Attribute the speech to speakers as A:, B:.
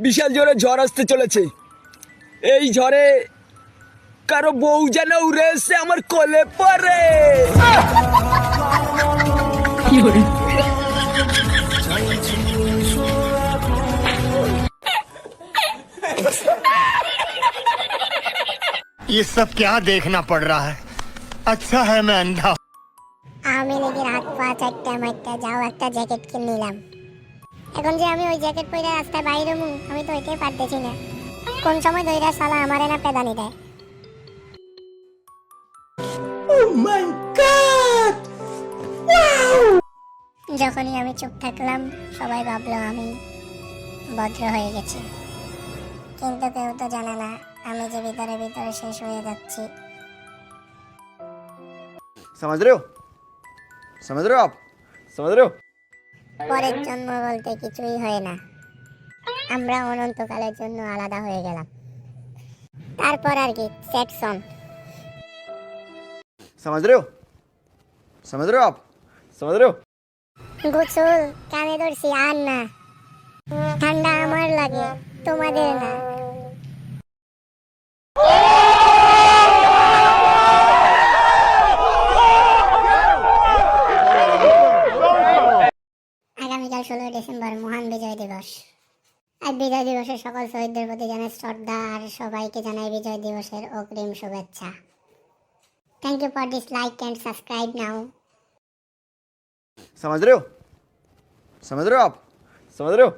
A: বিশাল জোরে ঝড় আসতে চলেছে এই ঝড়ে কারো বউ যেন উড়ে এসে আমার কোলে পড়ে
B: ये सब क्या देखना पड़ रहा है अच्छा है मैं अंधा हूं।
C: আওয়ামী লীগের হাত পা চারটা মারটা যাও একটা জ্যাকেট কিনে নিলাম এখন যে আমি ওই জ্যাকেট পরে রাস্তায় বাইরে মু আমি তো ওইটাই পারতেছি না কোন সময় দইরা সালা আমারে না পেদানি দেয় যখনই আমি চুপ থাকলাম সবাই ভাবলো আমি ভদ্র হয়ে গেছি কিন্তু কেউ তো জানে না আমি যে ভিতরে ভিতরে শেষ হয়ে যাচ্ছি
D: समझ रहे हो समझ रहे हो आप समझ रहे हो
C: পরের জন্ম বলতে কিছুই হয় না আমরা অনন্তকালের জন্য আলাদা হয়ে গেলাম তারপর আর কি সেকশন
D: समझ रहे हो समझ रहे हो आप समझ रहे हो
C: গোসল কানে ধরছি আর না ঠান্ডা ষোলোই ডিসেম্বর মহান বিজয় দিবস আর বিজয় দিবসের সকল শহীদদের প্রতি জানাই শ্রদ্ধা আর সবাইকে জানাই বিজয় দিবসের অগ্রিম শুভেচ্ছা thank you for this like and subscribe now
D: समझ रहे हो समझ रहे हो आप समझ रहे हो